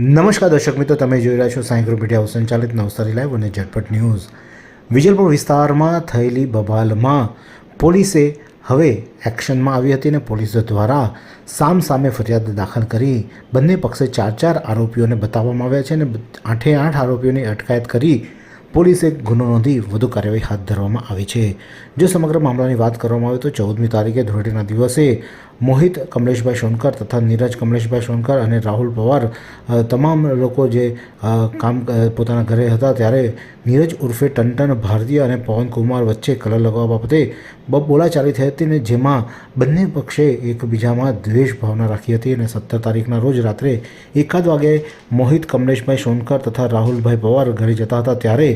નમસ્કાર દર્શક મિત્રો, તમે જોઈ રહ્યા છો સાંઈ ગ્રુપ મીડિયા સંચાલિત નવસારી લાઈવ અને ઝટપટ ન્યૂઝ. વિજલપુર વિસ્તારમાં થયેલી બબાલમાં પોલીસે હવે એક્શનમાં આવી હતી અને પોલીસ દ્વારા સામ સામે ફરિયાદ દાખલ કરી. બંને પક્ષે ચાર ચાર આરોપીઓને બતાવવામાં આવ્યા છે અને આઠે આઠ આરોપીઓની અટકાયત કરી પોલીસે ગુનો નોંધી વધુ કાર્યવાહી હાથ ધરવામાં આવી છે. જો સમગ્ર મામલાની વાત કરવામાં આવે તો ચૌદમી તારીખે ધૂળેટીના દિવસે મોહિત કમલેશભાઈ સોનકર તથા નીરજ કમલેશભાઈ સોનકર અને રાહુલ પવાર તમામ લોકો જે કામ પોતાના ઘરે હતા ત્યારે નીરજ ઉર્ફે ટનટન ભારતીય અને પવનકુમાર વચ્ચે કલર લગાવવા બાબતે બબ બોલાચાલી થઈ હતી અને જેમાં બંને પક્ષે એકબીજામાં દ્વેષ ભાવના રાખી હતી અને સત્તર તારીખના રોજ રાત્રે એકાદ વાગે મોહિત કમલેશભાઈ સોનકર તથા રાહુલભાઈ પવાર ઘરે જતા હતા ત્યારે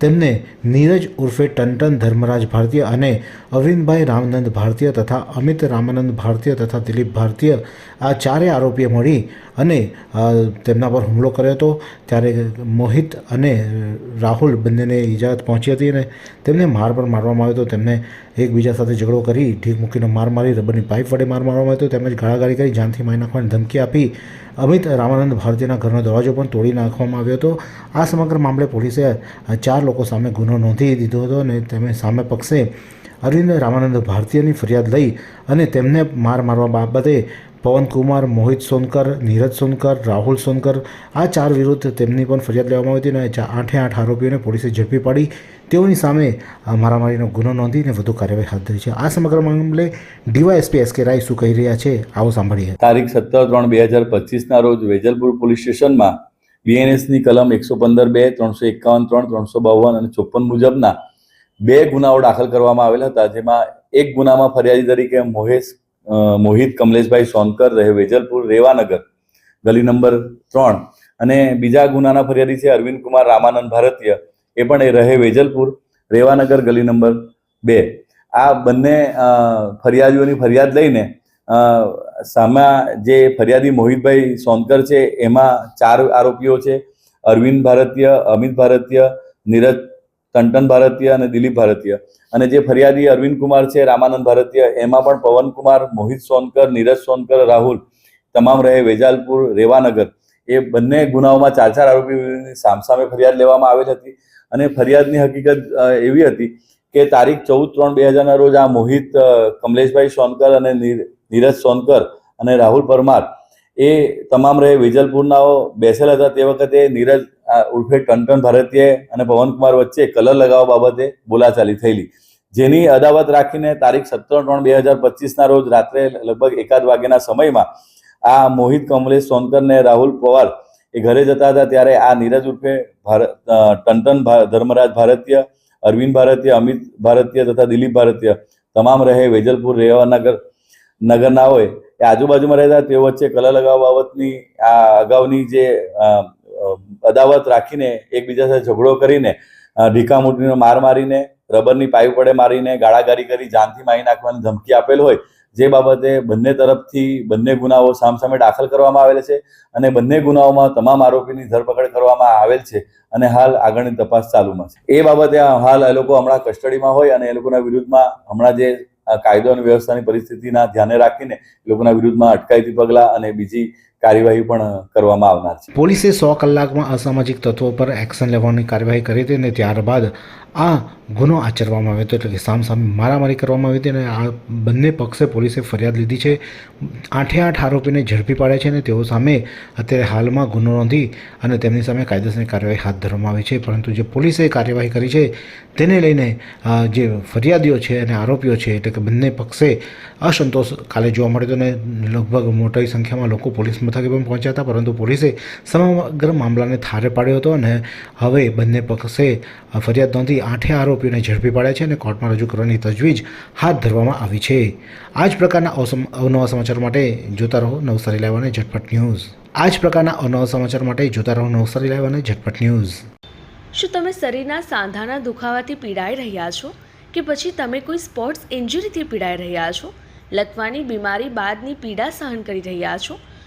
તેમને નીરજ ઉર્ફે ટનટન ધર્મરાજ ભારતીય અને અરવિંદભાઈ રામનંદ ભારતીય તથા અમિત રામાનંદ ભારતીય તથા દિલીપ ભારતીય આ ચારે આરોપીએ મળી અને તેમના પર હુમલો કર્યો હતો. ત્યારે મોહિત અને રાહુલ બંનેને ઈજા પહોંચી હતી અને તેમને માર પર મારવામાં આવ્યો હતો. તેમને એકબીજા સાથે ઝઘડો કરી ઢીક મૂકીને માર મારી, રબરની પાઇપ વડે માર મારવામાં આવ્યો હતો. તેમજ ગાળાગાળી કરી જાનથી મારી નાખવાની ધમકી આપી. અમિત રામાનંદ ભારતીયના ઘરનો દરવાજો પણ તોડી નાખવામાં આવ્યો હતો. આ સમગ્ર મામલે પોલીસે ચાર લોકો સામે ગુનો નોંધી દીધો હતો અને તેમને સામે પક્ષે અરવિંદ રામાનંદ ભારતીયની ફરિયાદ લઈ અને તેમને માર મારવા બાબતે પવનકુમાર, મોહિત સોનકર, નીરજ સોનકર, રાહુલ સોનકર આ ચાર વિરુદ્ધ તેમની પણ ફરિયાદ લેવામાં આવી હતી અને આઠે આઠ આરોપીઓને પોલીસે ઝડપી પાડી. તેઓની સામે મારામારીનો ગુનો નોંધીને વધુ કાર્યવાહી હાથ ધરી છે. આ સમગ્ર મામલે ડીવાયએસપી એસ કે રાય શું કહી રહ્યા છે, આવો સાંભળીએ. તારીખ સત્તર ત્રણ બે હજાર પચીસના રોજ વેજલપુર પોલીસ સ્ટેશનમાં બીએનએસની કલમ એકસો પંદર બે, ત્રણસો એકાવન, ત્રણ, ત્રણસો બાવન અને ચોપન મુજબના બે ગુનાઓ દાખલ કરવામાં આવેલા હતા, જેમાં એક ગુનામાં ફરિયાદી તરીકે મોહેશ મોહિત કમલેશભાઈ સોનકર, રહે વેજલપુર, રેવાનગર, ગલી નંબર ત્રણ. અને બીજા ગુનાના ફરિયાદી છે અરવિંદ કુમાર રામાનંદ ભારતીય, એ પણ એ રહે વેજલપુર, રેવાનગર, ગલી નંબર બે. આ બંને ફરિયાદીઓની ફરિયાદ લઈને સામે જે ફરિયાદી મોહિતભાઈ સોનકર છે, એમાં ચાર આરોપીઓ છે. અરવિંદ ભારતીય, અમિત ભારતીય, નીરજ ટંટન ભારતીય અને દિલીપ ભારતીય. અને જે ફરિયાદી અરવિંદ કુમાર છે, રામાનંદ ભારતીય, એમાં પણ પવન કુમાર, મોહિત સોનકર, નીરજ સોનકર, રાહુલ, તમામ રહે વેજાલપુર, રેવાનગર. એ બંને ગુનાઓમાં ચાર ચાર આરોપીઓની સામસામે ફરિયાદ લેવામાં આવેલ હતી. અને ફરિયાદની હકીકત એવી હતી કે તારીખ ચૌદ ત્રણ બે હજારના રોજ આ મોહિત કમલેશભાઈ સોનકર અને નીરજ સોનકર અને રાહુલ પરમાર એ તમામ રહે વિજલપુરનાઓ બેસેલા હતા તે વખતે નીરજ ઉર્ફે ટનટન ભારતીય અને પવનકુમાર વચ્ચે કલર લગાવવા બાબતે બોલાચાલી થયેલી. જેની અદાવત રાખીને તારીખ સત્તર ત્રણ બે હજાર પચીસના રોજ રાત્રે લગભગ એકાદ વાગ્યાના સમયમાં આ મોહિત કમલેશ સોનકર ને રાહુલ પવાર એ ઘરે જતા હતા ત્યારે આ નીરજ ઉર્ફે ભારત અ, ટનટન ધર્મરાજ ભારતીય અરવિંદ ભારતીય અમિત ભારતીય તથા દિલીપ ભારતીય તમામ રહે વેજલપુર રેવાનગર નગરના હોય એ આજુબાજુમાં રહેતા તેઓ વચ્ચે કલર લગાવવા બાબતની આ અગાઉની જે અદાવત રાખીને એકબીજા સાથે ઝઘડો કરીને અ, ઢીકા મૂટીનો માર મારીને રબરની પાઇપ વડે મારીને ગાળાગારી કરી જાનથી મારી નાખવાની ધમકી આપેલ હોય જે બાબતે બંને તરફથી બંને ગુનાઓ સામસામે દાખલ કરવામાં આવેલ છે અને બંને ગુનાઓમાં તમામ આરોપીની ધરપકડ કરવામાં આવેલ છે અને હાલ આગળની તપાસ ચાલુમાં છે. એ બાબતે હાલ એ લોકો હમણાં કસ્ટડીમાં હોય અને એ લોકોના વિરુદ્ધમાં હમણાં જે કાયદો અને વ્યવસ્થાની પરિસ્થિતિના ધ્યાને રાખીને લોકોના વિરુદ્ધમાં અટકાયતી પગલાં અને બીજી કાર્યવાહી પણ કરવામાં આવનાર છે. પોલીસે સો કલાકમાં અસામાજિક તત્વો પર એક્શન લેવાની કાર્યવાહી કરી હતી અને ત્યારબાદ આ ગુનો આચરવામાં આવ્યો હતો. એટલે કે સામ સામે મારામારી કરવામાં આવી હતી અને આ બંને પક્ષે પોલીસે ફરિયાદ લીધી છે. આઠે આઠ આરોપીને ઝડપી પાડ્યા છે અને તેઓ સામે અત્યારે હાલમાં ગુનો નોંધી અને તેમની સામે કાયદેસરની કાર્યવાહી હાથ ધરવામાં આવી છે. પરંતુ જે પોલીસે કાર્યવાહી કરી છે તેને લઈને જે ફરિયાદીઓ છે અને આરોપીઓ છે, એટલે કે બંને પક્ષે અસંતોષ કાલે જોવા મળ્યો હતો અને લગભગ મોટી સંખ્યામાં લોકો પોલીસ મથકે પણ પહોંચ્યા હતા, પરંતુ પોલીસે સમગ્ર મામલાને થારે પાડ્યો હતો અને હવે બંને પક્ષે ફરિયાદ નોંધી આઠે આરોપીઓને ઝડપી પાડ્યા છે અને કોર્ટમાં રજૂ કરવાની તજવીજ હાથ ધરવામાં આવી છે. આ જ પ્રકારના અવનવા સમાચાર માટે જોતા રહો નવસારી લાઈવ અને ઝટપટ ન્યૂઝ. આ જ પ્રકારના અવનવા સમાચાર માટે જોતા રહો નવસારી લાઈવ અને ઝટપટ ન્યૂઝ. શું તમે શરીરના સાંધાના દુખાવાથી પીડાઈ રહ્યા છો? કે પછી તમે કોઈ સ્પોર્ટ્સ ઇન્જરીથી પીડાઈ રહ્યા છો? લકવાની બીમારી બાદની પીડા સહન કરી રહ્યા છો?